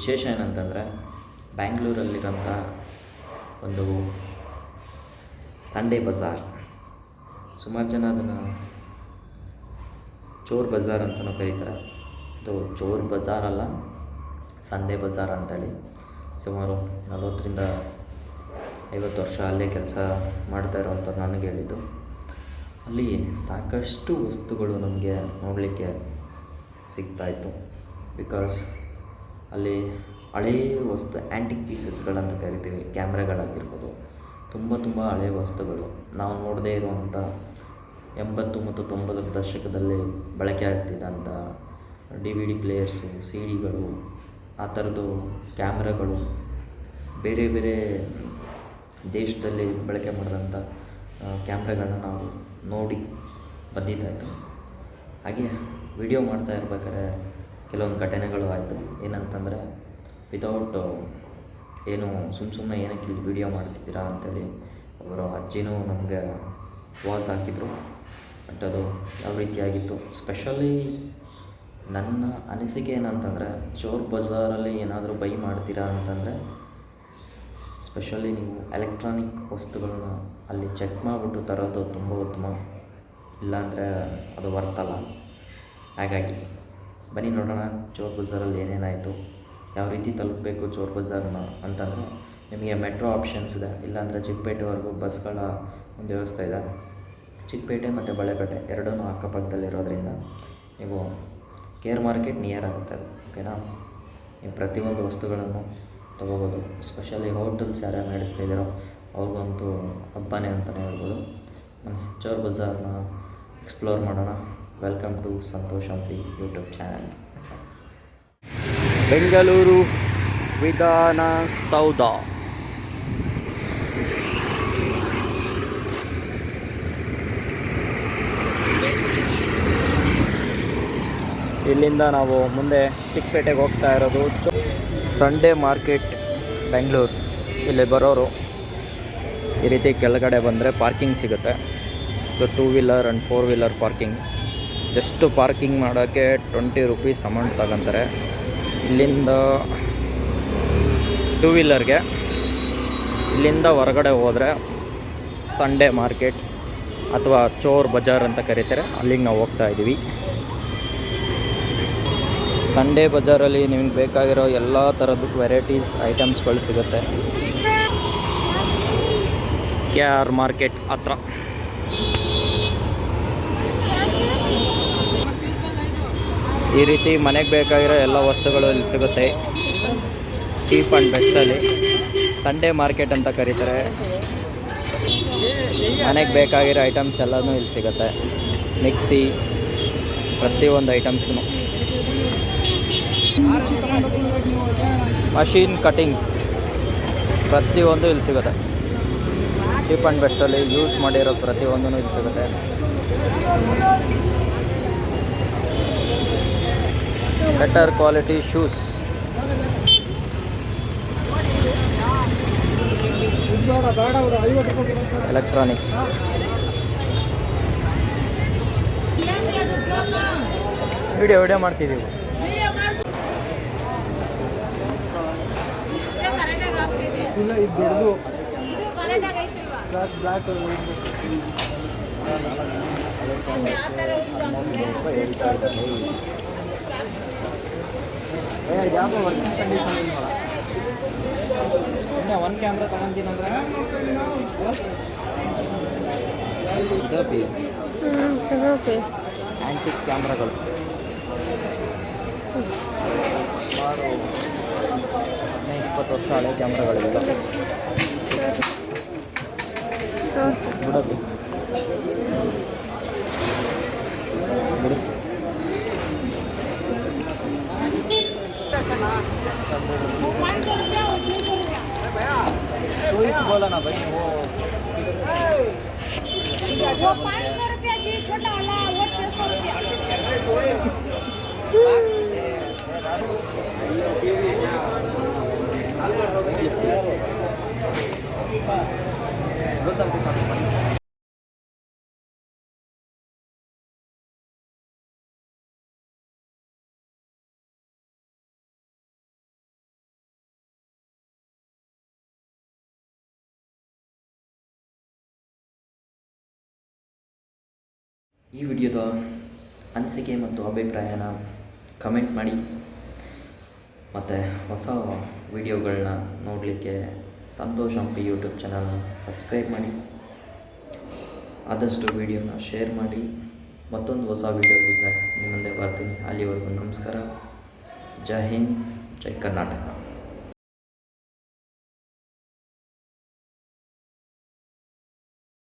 ವಿಶೇಷ ಏನಂತಂದರೆ ಬ್ಯಾಂಗ್ಳೂರಲ್ಲಿರೋಂಥ ಒಂದು ಸಂಡೇ ಬಜಾರ್ ಸುಮಾರು ಜನ ಅದನ್ನು ಚೋರ್ ಬಜಾರ್ ಅಂತಲೂ ಕರೀತಾರೆ. ಅದು ಚೋರ್ ಬಜಾರ್ ಅಲ್ಲ ಸಂಡೇ ಬಜಾರ್ ಅಂತೇಳಿ. ಸುಮಾರು ನಲವತ್ತರಿಂದ ಐವತ್ತು ವರ್ಷ ಅಲ್ಲೇ ಕೆಲಸ ಮಾಡ್ತಾ ಇರೋವಂಥವ್ರು ನನಗೆ ಹೇಳಿದ್ದು. ಅಲ್ಲಿ ಸಾಕಷ್ಟು ವಸ್ತುಗಳು ನಮಗೆ ನೋಡಲಿಕ್ಕೆ ಸಿಗ್ತಾಯಿತ್ತು ಬಿಕಾಸ್ ಅಲ್ಲಿ ಹಳೆಯ ವಸ್ತು ಆ್ಯಂಟಿಕ್ ಪೀಸಸ್ಗಳಂತ ಕರಿತೀವಿ, ಕ್ಯಾಮ್ರಾಗಳಾಗಿರ್ಬೋದು. ತುಂಬ ತುಂಬ ಹಳೆಯ ವಸ್ತುಗಳು. ನಾವು ನೋಡದೇ ಇರುವಂಥ ಎಂಬತ್ತು ಮತ್ತು ತೊಂಬತ್ತರ ದಶಕದಲ್ಲಿ ಬಳಕೆ ಆಗ್ತಿದ್ದಂಥ D V D players C ಡಿಗಳು ಆ ಥರದ್ದು ಕ್ಯಾಮ್ರಾಗಳು ಬೇರೆ ಬೇರೆ ದೇಶದಲ್ಲಿ ಬಳಕೆ ಮಾಡಿದಂಥ ಕ್ಯಾಮ್ರಾಗಳನ್ನ ನಾವು ನೋಡಿ ಬಂದಿದ್ದಾಯಿತು. ಹಾಗೆ ವಿಡಿಯೋ ಮಾಡ್ತಾ ಇರ್ಬೇಕಾದ್ರೆ ಕೆಲವೊಂದು ಘಟನೆಗಳು ಆಯಿತು. ಏನಂತಂದರೆ ವಿತೌಟ್ ಏನು ಸುಮ್ಮ ಸುಮ್ಮನೆ ಏನಕ್ಕೆ ಇಲ್ಲಿ ವೀಡಿಯೋ ಮಾಡ್ತಿದ್ದೀರಾ ಅಂತೇಳಿ ಅವರು ಅಜ್ಜಿನೂ ನಮಗೆ ವಾಸ್ ಹಾಕಿದರು. ಬಟ್ ಅದು ಯಾವ ರೀತಿಯಾಗಿತ್ತು? ಸ್ಪೆಷಲಿ ನನ್ನ ಅನಿಸಿಕೆ ಏನಂತಂದರೆ, ಚೋರ್ ಬಜಾರಲ್ಲಿ ಏನಾದರೂ ಬೈ ಮಾಡ್ತೀರಾ ಅಂತಂದರೆ ಸ್ಪೆಷಲಿ ನೀವು ಎಲೆಕ್ಟ್ರಾನಿಕ್ ವಸ್ತುಗಳನ್ನ ಅಲ್ಲಿ ಚೆಕ್ ಮಾಡಿಬಿಟ್ಟು ತರೋದು ತುಂಬ ಉತ್ತಮ. ಇಲ್ಲಾಂದರೆ ಅದು ವರ್ತಲ್ಲ ಹಾಗಾಗಿ ಬನ್ನಿ ನೋಡೋಣ, ಚೋರ್ ಬಜಾರಲ್ಲಿ ಏನೇನಾಯಿತು ಯಾವ ರೀತಿ ತಲುಪಬೇಕು ಚೋರ್ ಬಜಾರ್ನ ಅಂತಂದರೆ ನಿಮಗೆ ಮೆಟ್ರೋ ಆಪ್ಷನ್ಸ್ ಇದೆ. ಇಲ್ಲಾಂದರೆ ಚಿಕ್ಕಪೇಟೆವರೆಗೂ ಬಸ್ಗಳ ಒಂದು ವ್ಯವಸ್ಥೆ ಇದೆ. ಚಿಕ್ಕಪೇಟೆ ಮತ್ತು ಬಳೆಪೇಟೆ ಎರಡೂ ಅಕ್ಕಪಕ್ಕದಲ್ಲಿರೋದ್ರಿಂದ ನೀವು ಕೇರ್ ಮಾರ್ಕೆಟ್ ನಿಯರ್ ಆಗುತ್ತೆ ಓಕೆನಾ? ನೀವು ಪ್ರತಿಯೊಂದು ವಸ್ತುಗಳನ್ನು ತೊಗೋಬೋದು. ಸ್ಪೆಷಲಿ ಹೋಟೆಲ್ಸ್ ಯಾರ್ಯಾರು ನಡೆಸ್ತಾ ಇದ್ದೀರೋ, ಅವ್ರಿಗಂತೂ ಹಬ್ಬನೇ ಅಂತಲೇ ಹೇಳ್ಬೋದು. ಚೋರ್ ಬಜಾರನ್ನ ಎಕ್ಸ್ಪ್ಲೋರ್ ಮಾಡೋಣ. Welcome to Santosh Hampi YouTube channel Bengaluru Vidhana Soudha ಇಲ್ಲಿಂದ ನಾವು ಮುಂದೆ ಚಿಕ್ಕಪೇಟೆಗೆ ಹೋಗ್ತಾ ಇರೋದು. ಸಂಡೇ ಮಾರ್ಕೆಟ್ ಬೆಂಗಳೂರು ಇಲ್ಲಿ ಬರೋರು ಈ ರೀತಿ ಕೆಳಗಡೆ ಬಂದರೆ ಪಾರ್ಕಿಂಗ್ ಸಿಗುತ್ತೆ. So two wheeler and four wheeler parking just parking ಮಾಡೋಕ್ಕೆ ಟ್ವೆಂಟಿ ರುಪೀಸ್ ಅಮೌಂಟ್ ತಗೊತಾರೆ. ಇಲ್ಲಿಂದ ಟೂ ವೀಲರ್ಗೆ ಇಲ್ಲಿಂದ ಹೊರಗಡೆ ಹೋದರೆ ಸಂಡೇ ಮಾರ್ಕೆಟ್ ಅಥವಾ ಚೋರ್ ಬಜಾರ್ ಅಂತ ಕರೀತಾರೆ. ಅಲ್ಲಿಗೆ ನಾವು ಹೋಗ್ತಾ ಇದ್ದೀವಿ. ಸಂಡೇ ಬಜಾರಲ್ಲಿ ನಿಮಗೆ ಬೇಕಾಗಿರೋ ಎಲ್ಲ ಥರದ ವೆರೈಟೀಸ್ ಐಟಮ್ಸ್ಗಳು ಸಿಗುತ್ತೆ. ಕೆ ಆರ್ ಮಾರ್ಕೆಟ್ ಹತ್ರ. ಈ ರೀತಿ ಮನೆಗೆ ಬೇಕಾಗಿರೋ ಎಲ್ಲ ವಸ್ತುಗಳು ಇಲ್ಲಿ ಸಿಗುತ್ತೆ. ಚೀಪ್ ಆ್ಯಂಡ್ ಬೆಸ್ಟಲ್ಲಿ. ಸಂಡೇ ಮಾರ್ಕೆಟ್ ಅಂತ ಕರೀತಾರೆ. ಮನೆಗೆ ಬೇಕಾಗಿರೋ ಐಟಮ್ಸ್ ಎಲ್ಲನೂ ಇಲ್ಲಿ ಸಿಗುತ್ತೆ. ಮಿಕ್ಸಿ ಪ್ರತಿಯೊಂದು ಐಟಮ್ಸೂ ಮಷೀನ್ ಕಟಿಂಗ್ಸ್ ಪ್ರತಿಯೊಂದು ಇಲ್ಲಿ ಸಿಗುತ್ತೆ. ಚೀಪ್ ಆ್ಯಂಡ್ ಬೆಸ್ಟಲ್ಲಿ ಯೂಸ್ ಮಾಡಿರೋ ಪ್ರತಿಯೊಂದೂ ಇಲ್ಲಿ ಸಿಗುತ್ತೆ. Better quality shoes electronics video video ಮಾಡ್ತಿದ್ದೀವಿ ಇಲ್ಲ ಇದು ದೊಡ್ಡದು ಬ್ಲ್ಯಾಕ್ ಬ್ಲ್ಯಾಕ್ ಸುಮ್ಮನೆ ಒಂದು ಕ್ಯಾಮ್ರಾ ತಗೊಂತೀನಂದ್ರೆ ಆ್ಯಂಟಿಕ್ ಕ್ಯಾಮ್ರಾಗಳು ಸುಮಾರು ಹದಿನೈದು ಇಪ್ಪತ್ತು ವರ್ಷ ಹಳೆ ಕ್ಯಾಮ್ರಾಗಳಿವೆಲ್ಲ ತೋರಿಸಿ रोहित बोला ना भाई वो वो पाँच सौ रुपया जी छोटा वाला वो छः सौ रुपया ಈ ವಿಡಿಯೋದ ಅನಿಸಿಕೆ ಮತ್ತು ಅಭಿಪ್ರಾಯನ ಕಮೆಂಟ್ ಮಾಡಿ. ಮತ್ತು ಹೊಸ ವಿಡಿಯೋಗಳನ್ನ ನೋಡಲಿಕ್ಕೆ ಸಂತೋಷ್ ಹಂಪಿ ಯೂಟ್ಯೂಬ್ ಚಾನಲ್ನ ಸಬ್ಸ್ಕ್ರೈಬ್ ಮಾಡಿ. ಆದಷ್ಟು ವಿಡಿಯೋನ ಶೇರ್ ಮಾಡಿ. ಮತ್ತೊಂದು ಹೊಸ ವಿಡಿಯೋ ಜೊತೆ ನಿಮ್ಮ ಮುಂದೆ ಬರ್ತೀನಿ. ಅಲ್ಲಿವರೆಗೂ ನಮಸ್ಕಾರ. ಜೈ ಹಿಂದ್, ಜೈ ಕರ್ನಾಟಕ.